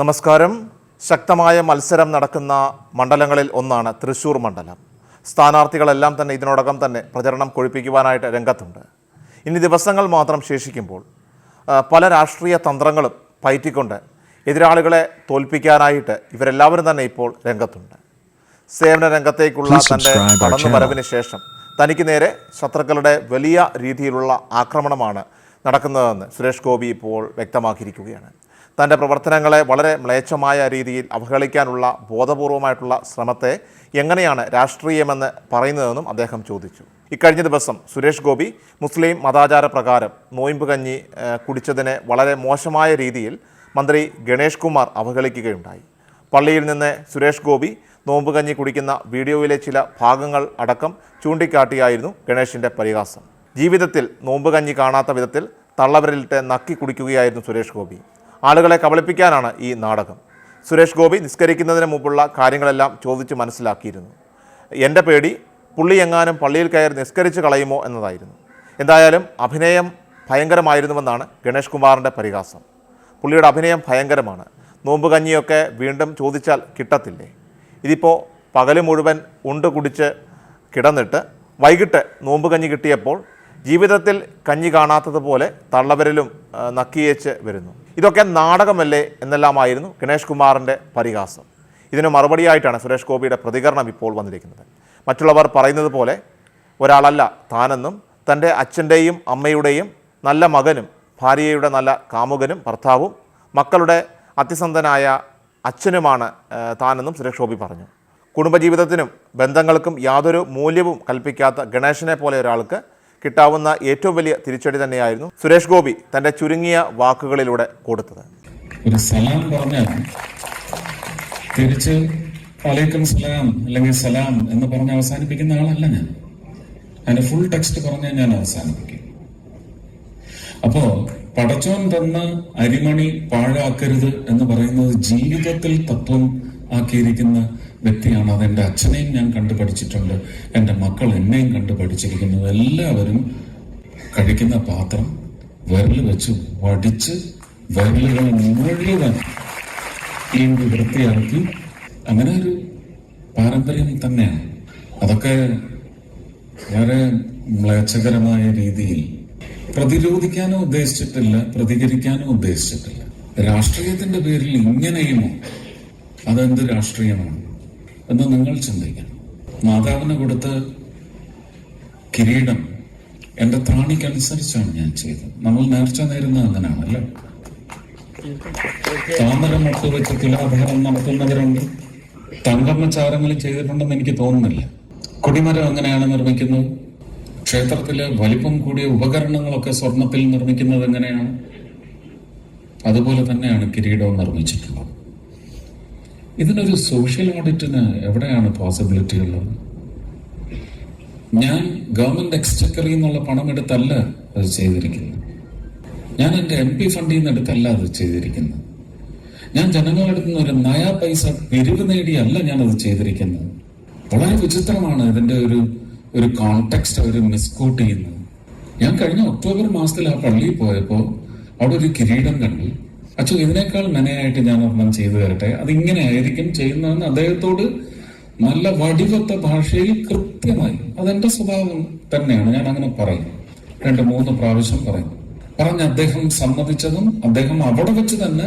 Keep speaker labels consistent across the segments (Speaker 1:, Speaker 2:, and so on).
Speaker 1: നമസ്കാരം. ശക്തമായ മത്സരം നടക്കുന്ന മണ്ഡലങ്ങളിൽ ഒന്നാണ് തൃശ്ശൂർ മണ്ഡലം. സ്ഥാനാർത്ഥികളെല്ലാം തന്നെ ഇതിനോടകം തന്നെ പ്രചരണം കൊഴിപ്പിക്കുവാനായിട്ട് രംഗത്തുണ്ട്. ഇനി ദിവസങ്ങൾ മാത്രം ശേഷിക്കുമ്പോൾ പല രാഷ്ട്രീയ തന്ത്രങ്ങളും പയറ്റിക്കൊണ്ട് എതിരാളികളെ തോൽപ്പിക്കാനായിട്ട് ഇവരെല്ലാവരും തന്നെ ഇപ്പോൾ രംഗത്തുണ്ട്. സേവന രംഗത്തേക്കുള്ള
Speaker 2: തന്റെ കടന്നു
Speaker 1: വരവിന് ശേഷം തനിക്ക് നേരെ ശത്രുക്കളുടെ വലിയ രീതിയിലുള്ള ആക്രമണമാണ് നടക്കുന്നതെന്ന് സുരേഷ് ഗോപി ഇപ്പോൾ വ്യക്തമാക്കിയിരിക്കുകയാണ്. തന്റെ പ്രവർത്തനങ്ങളെ വളരെ മ്ലേച്ഛമായ രീതിയിൽ അവഹേളിക്കാനുള്ള ബോധപൂർവമായിട്ടുള്ള ശ്രമത്തെ എങ്ങനെയാണ് രാഷ്ട്രീയമെന്ന് പറയുന്നതെന്നും അദ്ദേഹം ചോദിച്ചു. ഇക്കഴിഞ്ഞ ദിവസം സുരേഷ് ഗോപി മുസ്ലിം മതാചാര പ്രകാരം നോയിമ്പ് കഞ്ഞി കുടിച്ചതിനെ വളരെ മോശമായ രീതിയിൽ മന്ത്രി ഗണേഷ് കുമാർ അവഹേളിക്കുകയുണ്ടായി. പള്ളിയിൽ നിന്ന് സുരേഷ് ഗോപി നോമ്പ് കഞ്ഞി കുടിക്കുന്ന വീഡിയോയിലെ ചില ഭാഗങ്ങൾ അടക്കം ചൂണ്ടിക്കാട്ടിയായിരുന്നു ഗണേഷിന്റെ പരിഹാസം. ജീവിതത്തിൽ നോമ്പ് കഞ്ഞി കാണാത്ത വിധത്തിൽ തള്ളവരലിട്ട് നക്കി കുടിക്കുകയായിരുന്നു സുരേഷ് ഗോപി. ആളുകളെ കബളിപ്പിക്കാനാണ് ഈ നാടകം. സുരേഷ് ഗോപി നിസ്കരിക്കുന്നതിന് മുമ്പുള്ള കാര്യങ്ങളെല്ലാം ചോദിച്ച് മനസ്സിലാക്കിയിരുന്നു. എന്റെ പേടി പുള്ളി എങ്ങാനും പള്ളിയിൽ കയറി നിസ്കരിച്ച് കളയുമോ എന്നതായിരുന്നു. എന്തായാലും അഭിനയം ഭയങ്കരമായിരുന്നുവെന്നാണ് ഗണേഷ് കുമാറിന്റെ പരിഹാസം. പുള്ളിയുടെ അഭിനയം ഭയങ്കരമാണ്. നോമ്പ് കഞ്ഞിയൊക്കെ വീണ്ടും ചോദിച്ചാൽ കിട്ടത്തില്ലേ? ഇതിപ്പോൾ പകൽ മുഴുവൻ ഉണ്ട് കുടിച്ച് കിടന്നിട്ട് വൈകിട്ട് നോമ്പ് കഞ്ഞി കിട്ടിയപ്പോൾ ജീവിതത്തിൽ കഞ്ഞി കാണാത്തതുപോലെ തള്ളവരിലും നക്കിയേച്ച് വരുന്നു. ഇതൊക്കെ നാടകമല്ലേ എന്നെല്ലാമായിരുന്നു ഗണേഷ് കുമാറിന്റെ പരിഹാസം. ഇതിന് മറുപടിയായിട്ടാണ് സുരേഷ് ഗോപിയുടെ പ്രതികരണം ഇപ്പോൾ വന്നിരിക്കുന്നത്. മറ്റുള്ളവർ പറയുന്നത് പോലെ ഒരാളല്ല താനെന്നും തന്റെ അച്ഛന്റെയും അമ്മയുടെയും നല്ല മകനും ഭാര്യയുടെ നല്ല കാമുകനും ഭർത്താവും മക്കളുടെ അത്യസന്ധനായ അച്ഛനുമാണ് താനെന്നും സുരേഷ് ഗോപി പറഞ്ഞു. കുടുംബജീവിതത്തിനും ബന്ധങ്ങൾക്കും യാതൊരു മൂല്യവും കൽപ്പിക്കാത്ത ഗണേശനെ പോലെ ഒരാൾക്ക് കിട്ടാവുന്ന ഏറ്റവും വലിയ തിരിച്ചടി തന്നെയായിരുന്നു സുരേഷ് ഗോപി തന്റെ ചുരുങ്ങിയ വാക്കുകളിലൂടെ കൊടുത്തത്.
Speaker 3: ഒരു സലാം പറഞ്ഞാൽ തിരിച്ച് വലൈക്കും സലാം അല്ലെങ്കിൽ സലാം എന്ന് പറഞ്ഞ് അവസാനിപ്പിക്കുന്ന ആളല്ല ഞാൻ. അതിന്റെ ഫുൾ ടെക്സ്റ്റ് പറഞ്ഞ ഞാൻ അവസാനിപ്പിക്കും. അപ്പോ പടച്ചോൻ തന്ന അരിമണി പാഴാക്കരുത് എന്ന് പറയുന്നത് ജീവിതത്തിൽ തത്വം ആക്കിയിരിക്കുന്ന വ്യക്തിയാണ്. അത് എന്റെ അച്ഛനെയും ഞാൻ കണ്ടു പഠിച്ചിട്ടുണ്ട് എന്റെ മക്കൾ എന്നെയും കണ്ടു പഠിച്ചിരിക്കുന്നു എല്ലാവരും കഴിക്കുന്ന പാത്രം വിരൽ വെച്ച് വടിച്ച് വിരലുകൾ മുഴുവൻ ഈ വൃത്തിയാക്കി. അങ്ങനെ ഒരു പാരമ്പര്യം തന്നെയാണ്. അതൊക്കെ വളരെ മ്ലേച്ഛകരമായ രീതിയിൽ പ്രതിരോധിക്കാനും ഉദ്ദേശിച്ചിട്ടില്ല പ്രതികരിക്കാനും ഉദ്ദേശിച്ചിട്ടില്ല. രാഷ്ട്രീയത്തിന്റെ പേരിൽ ഇങ്ങനെയുമോ? അതെന്ത് രാഷ്ട്രീയമാണ്? എന്ന് നിങ്ങൾ ചിന്തിക്കണം. മാതാവിന് കൊടുത്ത കിരീടം എന്റെ ത്രാണിക്കനുസരിച്ചാണ് ഞാൻ ചെയ്തത്. നമ്മൾ നേർച്ച നേരുന്നത് അങ്ങനെയാണല്ലേ? താമരം മുട്ട് വെച്ച് തുലാഭാരം നടത്തുന്നവരുണ്ട്. തങ്കമ്മ ചാരങ്ങളും ചെയ്തിട്ടുണ്ടെന്ന് എനിക്ക് തോന്നുന്നില്ല. കൊടിമരം എങ്ങനെയാണ് നിർമ്മിക്കുന്നത്? ക്ഷേത്രത്തിലെ വലിപ്പം കൂടിയ ഉപകരണങ്ങളൊക്കെ സ്വർണത്തിൽ നിർമ്മിക്കുന്നത് എങ്ങനെയാണ്? അതുപോലെ തന്നെയാണ് കിരീടവും നിർമ്മിച്ചിട്ടുള്ളത്. ഇതിനൊരു സോഷ്യൽ ഓഡിറ്റിന് എവിടെയാണ് പോസിബിലിറ്റി ഉള്ളത് ഞാൻ ഗവൺമെന്റ് എക്സ്ചക്കറിൽ നിന്നുള്ള പണം എടുത്തല്ല അത് ചെയ്തിരിക്കുന്നത്. ഞാൻ എന്റെ എം പി ഫണ്ടിൽ നിന്ന് എടുത്തല്ല അത് ചെയ്തിരിക്കുന്നത്. ഞാൻ ജനങ്ങളുടെ നിന്ന് ഒരു നയാ പൈസ പിരിവ് നേടിയല്ല ഞാൻ അത് ചെയ്തിരിക്കുന്നത്. വളരെ വിചിത്രമാണ് ഇതിന്റെ ഒരു ഒരു കോണ്ടെക്സ്റ്റ് അവർ മിസ്കോട്ട് ചെയ്യുന്നത്. ഞാൻ കഴിഞ്ഞ ഒക്ടോബർ മാസത്തിൽ ആ പള്ളിയിൽ പോയപ്പോ അവിടെ ഒരു കിരീടം കണ്ടു. അച്ഛൻ ഇതിനേക്കാൾ മെനയായിട്ട് ഞാൻ ഒരെണ്ണം ചെയ്തു തരട്ടെ? അത് ഇങ്ങനെ ആയിരിക്കും ചെയ്യുന്നതെന്ന് അദ്ദേഹത്തോട് നല്ല വടിവത്ത ഭാഷയിൽ കൃത്യമായി അതെന്റെ സ്വഭാവം തന്നെയാണ് ഞാൻ അങ്ങനെ പറയും. രണ്ട് മൂന്ന് പ്രാവശ്യം പറയും. പറഞ്ഞ് അദ്ദേഹം സമ്മതിച്ചതും അദ്ദേഹം അവിടെ വെച്ച് തന്നെ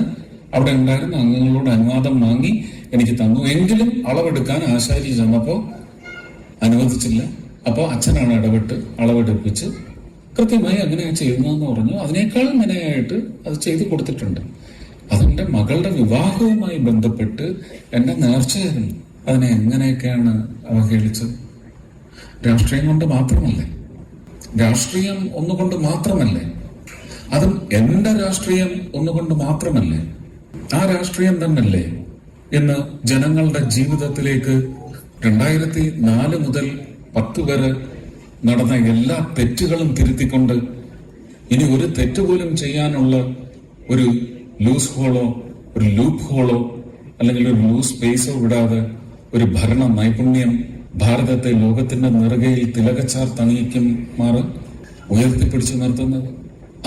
Speaker 3: അവിടെ ഉണ്ടായിരുന്ന അംഗങ്ങളോട് അനുവാദം വാങ്ങി എനിക്ക് തന്നു. എങ്കിലും അളവെടുക്കാൻ ആശാരി ചെന്നപ്പോ അനുവദിച്ചില്ല. അപ്പോൾ അച്ഛനാണ് ഇടപെട്ട് അളവെടുപ്പിച്ച് കൃത്യമായി അങ്ങനെ ചെയ്യുന്നതെന്ന് പറഞ്ഞു. അതിനേക്കാൾ മെനയായിട്ട് അത് ചെയ്തു കൊടുത്തിട്ടുണ്ട്. അതെന്റെ മകളുടെ വിവാഹവുമായി ബന്ധപ്പെട്ട് എന്റെ നേർച്ചയായിരുന്നു. അതിനെ എങ്ങനെയൊക്കെയാണ് അവഹേളിച്ചത്? രാഷ്ട്രീയം കൊണ്ട് മാത്രമല്ലേ? രാഷ്ട്രീയം ഒന്നുകൊണ്ട് മാത്രമല്ലേ? അതും എന്റെ രാഷ്ട്രീയം ഒന്നുകൊണ്ട് മാത്രമല്ലേ? ആ രാഷ്ട്രീയം തന്നല്ലേ? ഇന്ന് ജനങ്ങളുടെ ജീവിതത്തിലേക്ക് രണ്ടായിരത്തി നാല് മുതൽ പത്ത് വരെ നടന്ന എല്ലാ തെറ്റുകളും തിരുത്തിക്കൊണ്ട് ഇനി ഒരു തെറ്റ് പോലും ചെയ്യാനുള്ള ഒരു ലൂസ് ഹോളോ ഒരു ലൂപ്പ് ഹോളോ അല്ലെങ്കിൽ ഒരു ലൂസ് സ്പേസോ വിടാതെ ഒരു ഭരണ നൈപുണ്യം ഭാരതത്തെ ലോകത്തിന്റെ നിറകയിൽ തിലകച്ചാർ തണിയിക്കും മാറ് ഉയർത്തിപ്പിടിച്ചു നിർത്തുന്നത്.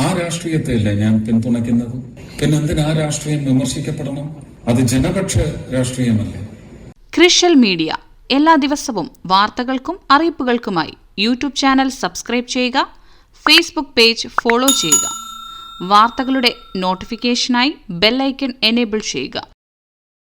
Speaker 3: ആ രാഷ്ട്രീയത്തെയല്ലേ ഞാൻ പിന്തുണയ്ക്കുന്നത്? പിന്നെ എന്തിനാ രാഷ്ട്രീയം വിമർശിക്കപ്പെടണം? അത് ജനപക്ഷ രാഷ്ട്രീയമല്ലേ?
Speaker 2: ക്രിഷ്യൽ മീഡിയ. എല്ലാ ദിവസവും വാർത്തകൾക്കും അറിയിപ്പുകൾക്കുമായി യൂട്യൂബ് ചാനൽ സബ്സ്ക്രൈബ് ചെയ്യുക ഫേസ്ബുക്ക് പേജ് ഫോളോ ചെയ്യുക. വാർത്തകളുടെ നോട്ടിഫിക്കേഷനായി ബെല്ലൈക്കൺ എനേബിൾ ചെയ്യുക.